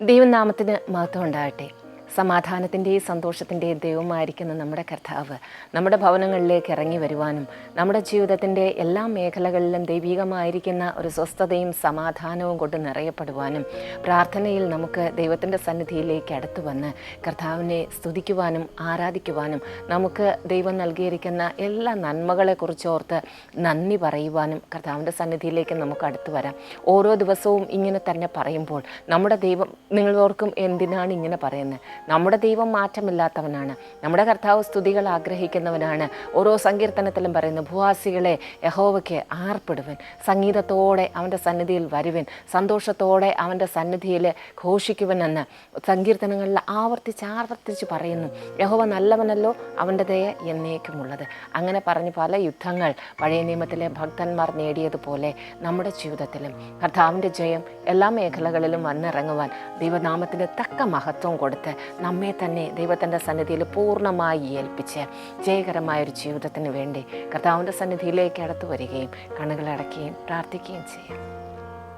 ദൈവനാമത്തിന് മഹത്വം ഉണ്ടാകട്ടെ. സമാധാനത്തിന്റെയും സന്തോഷത്തിന്റെയും ദൈവമായിരിക്കുന്ന നമ്മുടെ കർത്താവ് നമ്മുടെ ഭവനങ്ങളിലേക്ക് ഇറങ്ങി വരുവാനും നമ്മുടെ ജീവിതത്തിന്റെ എല്ലാ മേഖലകളിലും ദൈവികമായിരിക്കുന്ന ഒരു സ്വസ്ഥതയും സമാധാനവും കൊണ്ട് നിറയപ്പെടുവാനും പ്രാർത്ഥനയിൽ നമുക്ക് ദൈവത്തിന്റെ സന്നിധിയിലേക്ക് അടുത്തു വന്ന് കർത്താവിനെ സ്തുതിക്കുവാനും ആരാധിക്കുവാനും നമുക്ക് ദൈവം നൽകിയിരിക്കുന്ന എല്ലാ നന്മകളെക്കുറിച്ച് ഓർത്ത് നന്ദി പറയുവാനും കർത്താവിന്റെ സന്നിധിയിലേക്ക് നമുക്ക് അടുത്തു വരാം. ഓരോ ദിവസവും ഇങ്ങനെ തന്നെ പറയുമ്പോൾ നമ്മുടെ ദൈവം നിങ്ങളോർക്കും എന്തിനാണ് ഇങ്ങനെ പറയുന്നത്? നമ്മുടെ ദൈവം മാറ്റമില്ലാത്തവനാണ്. നമ്മുടെ കർത്താവ് സ്തുതികൾ ആഗ്രഹിക്കുന്നവനാണ്. ഓരോ സങ്കീർത്തനത്തിലും പറയുന്നു ഭൂവാസികളെ യഹോവയ്ക്ക് ആർപ്പെടുവൻ. സംഗീതത്തോടെ അവന്റെ സന്നിധിയിൽ വരുവൻ. സന്തോഷത്തോടെ അവന്റെ സന്നിധിയിൽ ഘോഷിക്കുവനെന്ന് സങ്കീർത്തനങ്ങളിൽ ആവർത്തിച്ച് ആവർത്തിച്ച് പറയുന്നു. യഹോവ നല്ലവനല്ലോ അവന്റെ ദയ എന്നേക്കുമുള്ളത്. അങ്ങനെ പറഞ്ഞ് പല യുദ്ധങ്ങൾ പഴയ നിയമത്തിലെ ഭക്തന്മാർ നേടിയതുപോലെ നമ്മുടെ ജീവിതത്തിലും കർത്താവിന്റെ ജയം എല്ലാ മേഖലകളിലും വന്നിറങ്ങുവാൻ ദൈവനാമത്തിന് തക്ക മഹത്വം കൊടുത്ത് നമ്മെ തന്നെ ദൈവത്തിന്റെ സന്നിധിയിൽ പൂർണമായി ഏൽപ്പിച്ച് ജയകരമായ ഒരു ജീവിതത്തിന് വേണ്ടി കർത്താവിന്റെ സന്നിധിയിലേക്ക് അടുത്തു വരികയും കണ്ണുകളടക്കുകയും പ്രാർത്ഥിക്കുകയും ചെയ്യാം.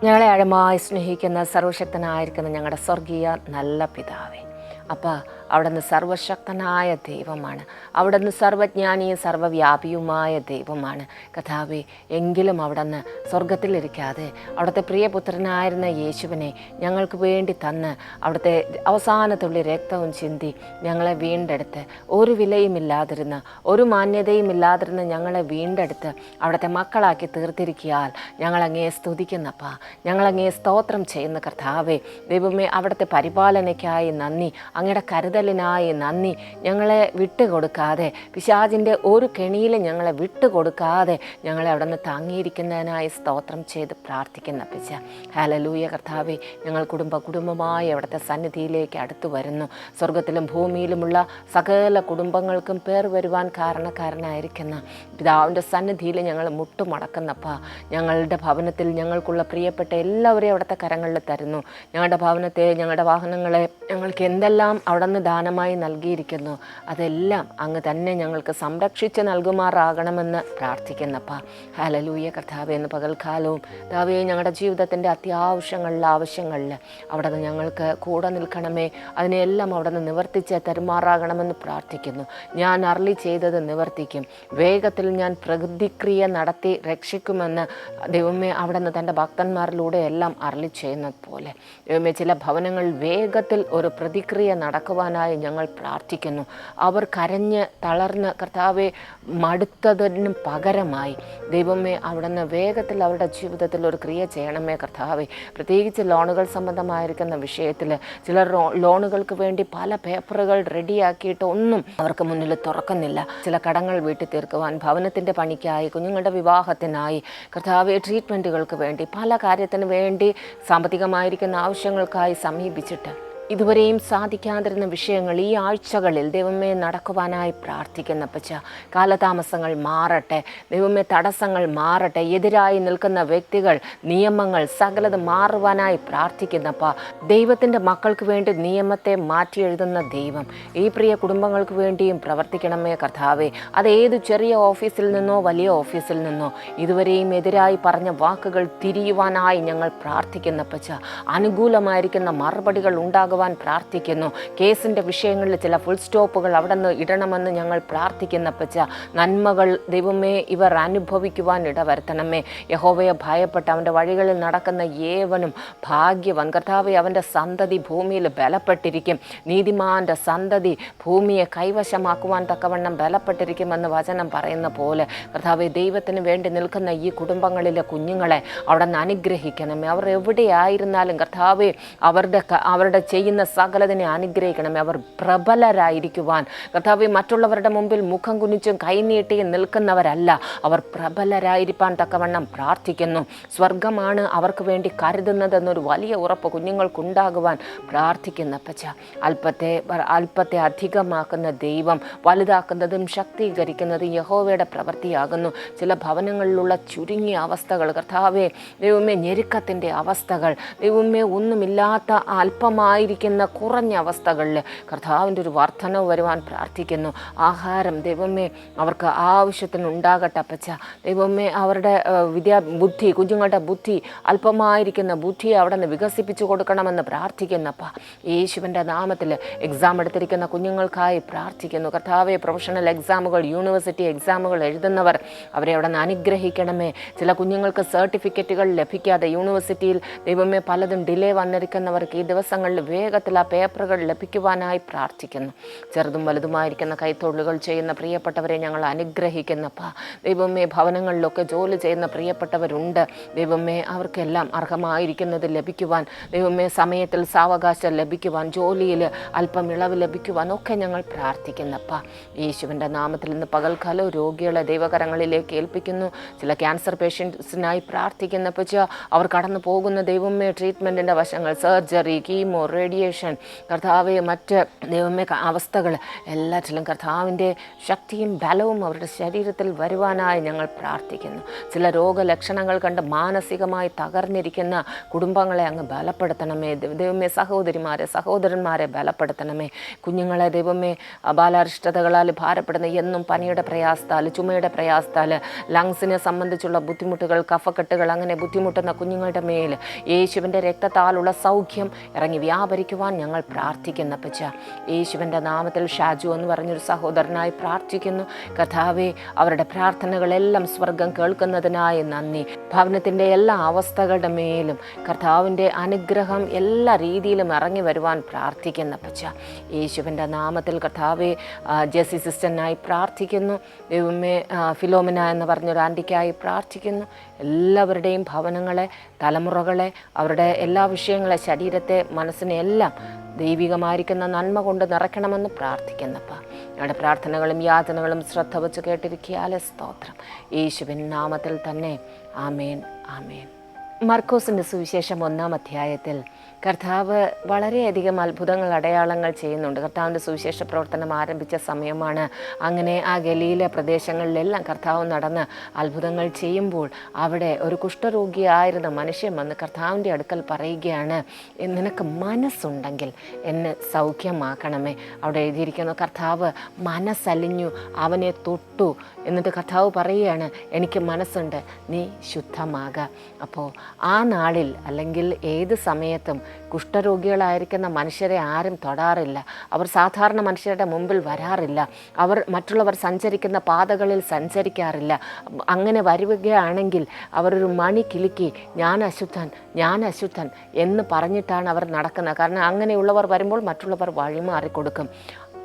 ഞങ്ങളെ ആഴമായി സ്നേഹിക്കുന്ന സർവശക്തനായിരിക്കുന്ന ഞങ്ങളുടെ സ്വർഗീയ നല്ല പിതാവേ അപ്പോൾ അവിടുന്ന് സർവശക്തനായ ദൈവമാണ്. അവിടുന്ന് സർവജ്ഞാനിയും സർവവ്യാപിയുമായ ദൈവമാണ്. കഥാവി എങ്കിലും അവിടുന്ന് സ്വർഗത്തിലിരിക്കാതെ അവിടുത്തെ പ്രിയപുത്രനായിരുന്ന യേശുവിനെ ഞങ്ങൾക്ക് വേണ്ടി തന്ന് അവിടുത്തെ അവസാനത്തുള്ളി രക്തവും ചിന്തി ഞങ്ങളെ വീണ്ടെടുത്ത് ഒരു വിലയും വിലയുമില്ലാതിരുന്ന ഒരു മാന്യതയും ഇല്ലാതിരുന്ന ഞങ്ങളെ വീണ്ടെടുത്ത് അവിടുത്തെ മക്കളാക്കി തീർത്തിരിക്കിയാൽ ഞങ്ങളങ്ങേ സ്തുതിക്കുന്നപ്പ. ഞങ്ങളങ്ങേ സ്തോത്രം ചെയ്യുന്ന കർത്താവേ ദൈവമേ അവിടുത്തെ പരിപാലനയ്ക്കായി നന്ദി. അങ്ങയുടെ കരുതലിനായി നന്ദി. ഞങ്ങളെ വിട്ടുകൊടുക്കാതെ പിശാജിന്റെ ഒരു കെണിയിലും ഞങ്ങളെ വിട്ടുകൊടുക്കാതെ ഞങ്ങളെ അവിടെ നിന്ന് താങ്ങിയിരിക്കുന്നതിനായി സ്തോത്രം ചെയ്ത് പ്രാർത്ഥിക്കുന്ന പിച്ച ഹാലലൂയ കർത്താവെ ഞങ്ങൾ കുടുംബ കുടുംബമായി അവിടുത്തെ സന്നിധിയിലേക്ക് അടുത്തു വരുന്നു. സ്വർഗത്തിലും ഭൂമിയിലുമുള്ള സകല കുടുംബങ്ങൾക്കും പേർ വരുവാൻ കാരണക്കാരനായിരിക്കുന്ന പിതാവിന്റെ സന്നിധിയിൽ ഞങ്ങൾ മുട്ടുമടക്കുന്നപ്പ. ഞങ്ങളുടെ ഭവനത്തിൽ ഞങ്ങൾക്കുള്ള പ്രിയപ്പെട്ട എല്ലാവരെയും അവിടുത്തെ കരങ്ങളിൽ തരുന്നു. ഞങ്ങളുടെ ഭവനത്തെ ഞങ്ങളുടെ വാഹനങ്ങളെ ഞങ്ങൾക്ക് എന്തെല്ലാം അവിടെ നിന്ന് ദാനമായി നൽകിയിരിക്കുന്നു. അതെല്ലാം അങ്ങ് തന്നെ ഞങ്ങൾക്ക് സംരക്ഷിച്ച് നൽകുമാറാകണമെന്ന് പ്രാർത്ഥിക്കുന്നപ്പ. ഹലലൂയ കർത്താവ് എന്ന് പകൽക്കാലവും താവേ ഞങ്ങളുടെ ജീവിതത്തിന്റെ അത്യാവശ്യങ്ങളിൽ ആവശ്യങ്ങളിൽ അവിടെ നിന്ന് ഞങ്ങൾക്ക് കൂടെ നിൽക്കണമേ. അതിനെല്ലാം അവിടെ നിന്ന് നിവർത്തിച്ച് തരുമാറാകണമെന്ന് പ്രാർത്ഥിക്കുന്നു. ഞാൻ അർളി ചെയ്തത് നിവർത്തിക്കും. വേഗത്തിൽ ഞാൻ പ്രകൃതിക്രിയ നടത്തി രക്ഷിക്കുമെന്ന് ദൈവമേ അവിടെ നിന്ന് തന്റെ ഭക്തന്മാരിലൂടെ എല്ലാം അർളി ചെയ്യുന്നത് പോലെ ദൈവമേ ചില ഭവനങ്ങൾ വേഗത്തിൽ ഒരു പ്രതിക്രിയ നടക്കുവാനായി ഞങ്ങൾ പ്രാർത്ഥിക്കുന്നു. അവർ കരഞ്ഞ് തളർന്ന് കർത്താവെ മടുത്തതിനും പകരമായി. ദൈവമേ അവിടുന്ന് വേഗത്തിൽ അവരുടെ ജീവിതത്തിൽ ഒരു ക്രിയ ചെയ്യണമേ കർത്താവെ. പ്രത്യേകിച്ച് ലോണുകൾ സംബന്ധമായിരിക്കുന്ന വിഷയത്തിൽ ചിലർ ലോണുകൾക്ക് വേണ്ടി പല പേപ്പറുകൾ റെഡിയാക്കിയിട്ട് ഒന്നും അവർക്ക് മുന്നിൽ തുറക്കുന്നില്ല. ചില കടങ്ങൾ വീട്ടിൽ തീർക്കുവാൻ ഭവനത്തിന്റെ പണിക്കായി കുഞ്ഞുങ്ങളുടെ വിവാഹത്തിനായി കർത്താവെ ട്രീറ്റ്മെന്റുകൾക്ക് വേണ്ടി പല കാര്യത്തിന് വേണ്ടി സാമ്പത്തികമായിരിക്കുന്ന ആവശ്യങ്ങൾക്കായി സമീപിച്ചിട്ട് ഇതുവരെയും സാധിക്കാതിരുന്ന വിഷയങ്ങൾ ഈ ആഴ്ചകളിൽ ദൈവമേ നടക്കുവാനായി പ്രാർത്ഥിക്കുന്ന പച്ച കാലതാമസങ്ങൾ മാറട്ടെ ദൈവമേ തടസ്സങ്ങൾ മാറട്ടെ എതിരായി നിൽക്കുന്ന വ്യക്തികൾ നിയമങ്ങൾ സകലത് മാറുവാനായി പ്രാർത്ഥിക്കുന്നപ്പ ദൈവത്തിന്റെ മക്കൾക്ക് വേണ്ടി നിയമത്തെ മാറ്റി എഴുതുന്ന ദൈവം ഈ പ്രിയ കുടുംബങ്ങൾക്ക് വേണ്ടിയും പ്രവർത്തിക്കണമേ കർത്താവെ. അത് ഏത് ചെറിയ ഓഫീസിൽ നിന്നോ വലിയ ഓഫീസിൽ നിന്നോ ഇതുവരെയും എതിരായി പറഞ്ഞ വാക്കുകൾ തിരിയുവാനായി ഞങ്ങൾ പ്രാർത്ഥിക്കുന്ന പച്ച അനുകൂലമായിരിക്കുന്ന മറുപടികൾ ഉണ്ടാകുവാൻ പ്രാർത്ഥിക്കുന്നു. കേസിന്റെ വിഷയങ്ങളിൽ ചില ഫുൾ സ്റ്റോപ്പുകൾ അവിടെ നിന്ന് ഇടണമെന്ന് ഞങ്ങൾ പ്രാർത്ഥിക്കുന്ന പച്ച നന്മകൾ ദൈവമേ ഇവർ അനുഭവിക്കുവാൻ ഇടവരുത്തണമേ. യഹോവയെ ഭയപ്പെട്ട് അവന്റെ വഴികളിൽ നടക്കുന്ന ഏവനും ഭാഗ്യവൻ കർത്താവെ അവന്റെ സന്തതി ഭൂമിയിൽ ബലപ്പെട്ടിരിക്കും. നീതിമാന്റെ സന്തതി ഭൂമിയെ കൈവശമാക്കുവാൻ തക്കവണ്ണം ബലപ്പെട്ടിരിക്കുമെന്ന് വചനം പറയുന്ന പോലെ കർത്താവെ ദൈവത്തിന് വേണ്ടി നിൽക്കുന്ന ഈ കുടുംബങ്ങളിലെ കുഞ്ഞുങ്ങളെ അവിടെ നിന്ന് അനുഗ്രഹിക്കണമേ. അവർ എവിടെയായിരുന്നാലും കർത്താവെ അവരുടെ അവരുടെ സകലതിനെ അനുഗ്രഹിക്കണമേ. അവർ പ്രബലരായിരിക്കുവാൻ. കർത്താവ് മറ്റുള്ളവരുടെ മുമ്പിൽ മുഖം കുനിച്ചും കൈനീട്ടിയും നിൽക്കുന്നവരല്ല. അവർ പ്രബലരായിരിക്കാൻ തക്കവണ്ണം പ്രാർത്ഥിക്കുന്നു. സ്വർഗമാണ് അവർക്ക് വേണ്ടി കരുതുന്നതെന്നൊരു വലിയ ഉറപ്പ് കുഞ്ഞുങ്ങൾക്കുണ്ടാകുവാൻ പ്രാർത്ഥിക്കുന്ന പച്ച അല്പത്തെ അല്പത്തെ അധികമാക്കുന്ന ദൈവം വലുതാക്കുന്നതും ശക്തീകരിക്കുന്നതും യഹോവയുടെ പ്രവൃത്തിയാകുന്നു. ചില ഭവനങ്ങളിലുള്ള ചുരുങ്ങിയ അവസ്ഥകൾ കർത്താവെ ദൈവമേ ഞെരുക്കത്തിന്റെ അവസ്ഥകൾ ദൈവമേ ഒന്നുമില്ലാത്ത അല്പമായിരിക്കുന്ന ആയിരിക്കുന്ന കുറഞ്ഞ അവസ്ഥകളിൽ കർത്താവിന്റെ ഒരു വർധനവ് വരുവാൻ പ്രാർത്ഥിക്കുന്നു. ആഹാരം ദൈവമേ അവർക്ക് ആവശ്യത്തിന് ഉണ്ടാകട്ടെ അപ്പച്ച. ദൈവമേ അവരുടെ വിദ്യാ ബുദ്ധി കുഞ്ഞുങ്ങളുടെ ബുദ്ധി അല്പമായിരിക്കുന്ന ബുദ്ധി അവിടെ നിന്ന് വികസിപ്പിച്ചു കൊടുക്കണമെന്ന് പ്രാർത്ഥിക്കുന്നപ്പ. യേശുവിന്റെ നാമത്തിൽ എക്സാം എടുത്തിരിക്കുന്ന കുഞ്ഞുങ്ങൾക്കായി പ്രാർത്ഥിക്കുന്നു. കർത്താവെ പ്രൊഫഷണൽ എക്സാമുകൾ യൂണിവേഴ്സിറ്റി എക്സാമുകൾ എഴുതുന്നവർ അവരെ അവിടെ നിന്ന് അനുഗ്രഹിക്കണമേ. ചില കുഞ്ഞുങ്ങൾക്ക് സർട്ടിഫിക്കറ്റുകൾ ലഭിക്കാതെ യൂണിവേഴ്സിറ്റിയിൽ ദൈവമേ പലതും ഡിലേ വന്നിരിക്കുന്നവർക്ക് ഈ ദിവസങ്ങളിൽ വേഗത്തിൽ ആ പേപ്പറുകൾ ലഭിക്കുവാനായി പ്രാർത്ഥിക്കുന്നു. ചെറുതും വലുതുമായിരിക്കുന്ന കൈത്തൊഴിലുകൾ ചെയ്യുന്ന പ്രിയപ്പെട്ടവരെ ഞങ്ങൾ അനുഗ്രഹിക്കുന്നപ്പ. ദൈവമേ ഭവനങ്ങളിലൊക്കെ ജോലി ചെയ്യുന്ന പ്രിയപ്പെട്ടവരുണ്ട്. ദൈവമേ അവർക്കെല്ലാം അർഹമായിരിക്കുന്നത് ലഭിക്കുവാൻ ദൈവമേ സമയത്തിൽ സാവകാശം ലഭിക്കുവാൻ ജോലിയിൽ അല്പം ഇളവ് ലഭിക്കുവാൻ ഒക്കെ ഞങ്ങൾ പ്രാർത്ഥിക്കുന്നപ്പ. യേശുവിന്റെ നാമത്തിൽ നിന്ന് പകൽക്കാലം രോഗികളെ ദൈവകരങ്ങളിലേക്ക് ഏൽപ്പിക്കുന്നു. ചില ക്യാൻസർ പേഷ്യൻസിനായി പ്രാർത്ഥിക്കുന്നപ്പോൾ അവർ കടന്നു പോകുന്ന ദൈവമേ ട്രീറ്റ്മെന്റിന്റെ വശങ്ങൾ സർജറി കീമോ റേഡിയേഷൻ. കർത്താവെ മറ്റ് ദൈവമേ അവസ്ഥകൾ എല്ലാറ്റിലും കർത്താവിന്റെ ശക്തിയും ബലവും അവരുടെ ശരീരത്തിൽ വരുവാനായി ഞങ്ങൾ പ്രാർത്ഥിക്കുന്നു. ചില രോഗലക്ഷണങ്ങൾ കണ്ട് മാനസികമായി തകർന്നിരിക്കുന്ന കുടുംബങ്ങളെ അങ്ങ് ബലപ്പെടുത്തണമേ. ദൈവമേ സഹോദരിമാരെ സഹോദരന്മാരെ ബലപ്പെടുത്തണമേ. കുഞ്ഞുങ്ങളെ ദൈവമേ ബാലാരിഷ്ടതകളാൽ ഭാരപ്പെടുന്ന എന്നും പനിയുടെ പ്രയാസത്താൽ ചുമയുടെ പ്രയാസത്താൽ ലങ്സിനെ സംബന്ധിച്ചുള്ള ബുദ്ധിമുട്ടുകൾ കഫക്കെട്ടുകൾ അങ്ങനെ ബുദ്ധിമുട്ടുന്ന കുഞ്ഞുങ്ങളുടെ മേൽ യേശുവിന്റെ രക്തത്താലുള്ള സൗഖ്യം ഇറങ്ങി വ്യാപരിക്കുവാൻ ഞങ്ങൾ പ്രാർത്ഥിക്കുന്ന പച്ച യേശുവിന്റെ നാമത്തിൽ ഷാജു എന്ന് പറഞ്ഞൊരു സഹോദരനായി പ്രാർത്ഥിക്കുന്നു. കഥാവെ അവരുടെ പ്രാർത്ഥനകളെല്ലാം സ്വർഗം കേൾക്കുന്നതിനായി നന്ദി. ഭവനത്തിന്റെ എല്ലാ അവസ്ഥകളുടെ മേലും കർത്താവിന്റെ അനുഗ്രഹം എല്ലാ രീതിയിലും ഇറങ്ങി വരുവാൻ പ്രാർത്ഥിക്കുന്ന പച്ച യേശുവിന്റെ നാമത്തിൽ കർത്താവെ ജെസി സിസ്റ്ററിനായി പ്രാർത്ഥിക്കുന്നു. ദൈവമേ ഫിലോമിന എന്ന് പറഞ്ഞൊരു ആന്റിക്കായി പ്രാർത്ഥിക്കുന്നു. എല്ലാവരുടെയും ഭവനങ്ങളെ തലമുറകളെ അവരുടെ എല്ലാ വിഷയങ്ങളെ ശരീരത്തെ മനസ്സിനെ എല്ലാം ദൈവികമായിരിക്കുന്ന നന്മ കൊണ്ട് നിറയ്ക്കണമെന്ന് പ്രാർത്ഥിക്കുന്നപ്പ. ഞങ്ങളുടെ പ്രാർത്ഥനകളും യാതനകളും ശ്രദ്ധ വെച്ച് കേട്ടിരിക്കിയാലെ സ്തോത്രം. യേശുവിൻ നാമത്തിൽ തന്നെ. ആമേൻ ആമേൻ. മർക്കോസിന്റെ സുവിശേഷം ഒന്നാം അധ്യായത്തിൽ കർത്താവ് വളരെയധികം അത്ഭുതങ്ങൾ അടയാളങ്ങൾ ചെയ്യുന്നുണ്ട്. കർത്താവിന്റെ സുവിശേഷ പ്രവർത്തനം ആരംഭിച്ച സമയമാണ് അങ്ങനെ ആ ഗലിയിലെ പ്രദേശങ്ങളിലെല്ലാം കർത്താവ് നടന്ന് അത്ഭുതങ്ങൾ ചെയ്യുമ്പോൾ അവിടെ ഒരു കുഷ്ഠരോഗിയായിരുന്ന മനുഷ്യൻ വന്ന് കർത്താവിന്റെ അടുക്കൽ പറയുകയാണ് നിനക്ക് മനസ്സുണ്ടെങ്കിൽ എന്നെ സൗഖ്യമാക്കണമേ. അവിടെ എഴുതിയിരിക്കുന്നു കർത്താവ് മനസ്സലിഞ്ഞു അവനെ തൊട്ടു. എന്നിട്ട് കർത്താവ് പറയുകയാണ് എനിക്ക് മനസ്സുണ്ട് നീ ശുദ്ധമാക. അപ്പോൾ ആ നാളിൽ അല്ലെങ്കിൽ ഏത് സമയത്തും കുഷ്ഠരോഗികളായിരിക്കുന്ന മനുഷ്യരെ ആരും തൊടാറില്ല. അവർ സാധാരണ മനുഷ്യരുടെ മുമ്പിൽ വരാറില്ല. അവർ മറ്റുള്ളവർ സഞ്ചരിക്കുന്ന പാതകളിൽ സഞ്ചരിക്കാറില്ല. അങ്ങനെ വരികയാണെങ്കിൽ അവരൊരു മണി കിലുക്കി ഞാൻ അശുദ്ധൻ ഞാൻ അശുദ്ധൻ എന്ന് പറഞ്ഞിട്ടാണ് അവർ നടക്കുന്നത്. കാരണം അങ്ങനെയുള്ളവർ വരുമ്പോൾ മറ്റുള്ളവർ വഴിമാറി കൊടുക്കും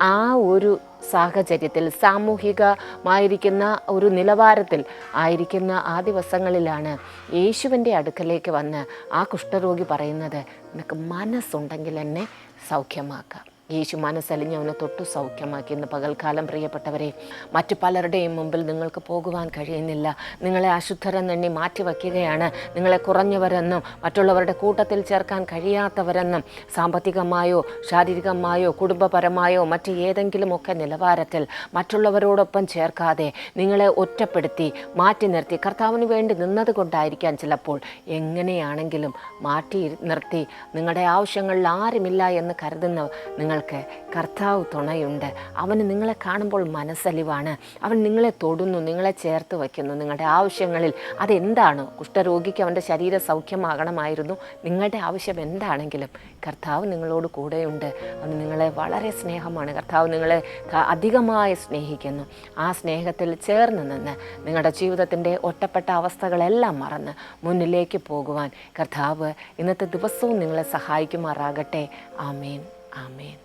ആ ഒരു സാഹചര്യത്തിൽ സാമൂഹികമായിരിക്കുന്ന ഒരു നിലവാരത്തിൽ ആയിരിക്കുന്ന ആ ദിവസങ്ങളിലാണ് യേശുവിന്റെ അടുക്കലേക്ക് വന്ന് ആ കുഷ്ഠരോഗി പറയുന്നത് നിനക്ക് മനസ്സുണ്ടെങ്കിൽ എന്നെ സൗഖ്യമാക്കാം. യേശു മനസ്സലിഞ്ഞ് അവനെ തൊട്ടു സൗഖ്യമാക്കി. ഇന്ന് പകൽക്കാലം പ്രിയപ്പെട്ടവരെ മറ്റു പലരുടെയും മുമ്പിൽ നിങ്ങൾക്ക് പോകുവാൻ കഴിയുന്നില്ല. നിങ്ങളെ അശുദ്ധരെന്നെണ്ണി മാറ്റിവെക്കുകയാണ്. നിങ്ങളെ കുറഞ്ഞവരെന്നും മറ്റുള്ളവരുടെ കൂട്ടത്തിൽ ചേർക്കാൻ കഴിയാത്തവരെന്നും സാമ്പത്തികമായോ ശാരീരികമായോ കുടുംബപരമായോ മറ്റ് ഏതെങ്കിലുമൊക്കെ നിലവാരത്തിൽ മറ്റുള്ളവരോടൊപ്പം ചേർക്കാതെ നിങ്ങളെ ഒറ്റപ്പെടുത്തി മാറ്റി നിർത്തി കർത്താവിന് വേണ്ടി നിന്നത് കൊണ്ടായിരിക്കാൻ ചിലപ്പോൾ എങ്ങനെയാണെങ്കിലും മാറ്റി നിർത്തി നിങ്ങളുടെ ആവശ്യങ്ങളിൽ ആരുമില്ല എന്ന് കരുതുന്ന നിങ്ങൾക്ക് കർത്താവ് തുണയുണ്ട്. അവന് നിങ്ങളെ കാണുമ്പോൾ മനസ്സലിവാണ്. അവൻ നിങ്ങളെ തൊടുന്നു നിങ്ങളെ ചേർത്ത് വയ്ക്കുന്നു. നിങ്ങളുടെ ആവശ്യങ്ങളിൽ അതെന്താണ്? കുഷ്ഠരോഗിക്ക് അവന്റെ ശരീര സൗഖ്യമാകണമായിരുന്നു. നിങ്ങളുടെ ആവശ്യം എന്താണെങ്കിലും കർത്താവ് നിങ്ങളോട് കൂടെയുണ്ട്. അവൻ നിങ്ങളെ വളരെ സ്നേഹമാണ്. കർത്താവ് നിങ്ങളെ അധികമായി സ്നേഹിക്കുന്നു. ആ സ്നേഹത്തിൽ ചേർന്ന് നിന്ന് നിങ്ങളുടെ ജീവിതത്തിന്റെ ഒറ്റപ്പെട്ട അവസ്ഥകളെല്ലാം മറന്ന് മുന്നിലേക്ക് പോകുവാൻ കർത്താവ് ഇന്നത്തെ ദിവസവും നിങ്ങളെ സഹായിക്കുമാറാകട്ടെ. ആമേൻ. ആമേൻ.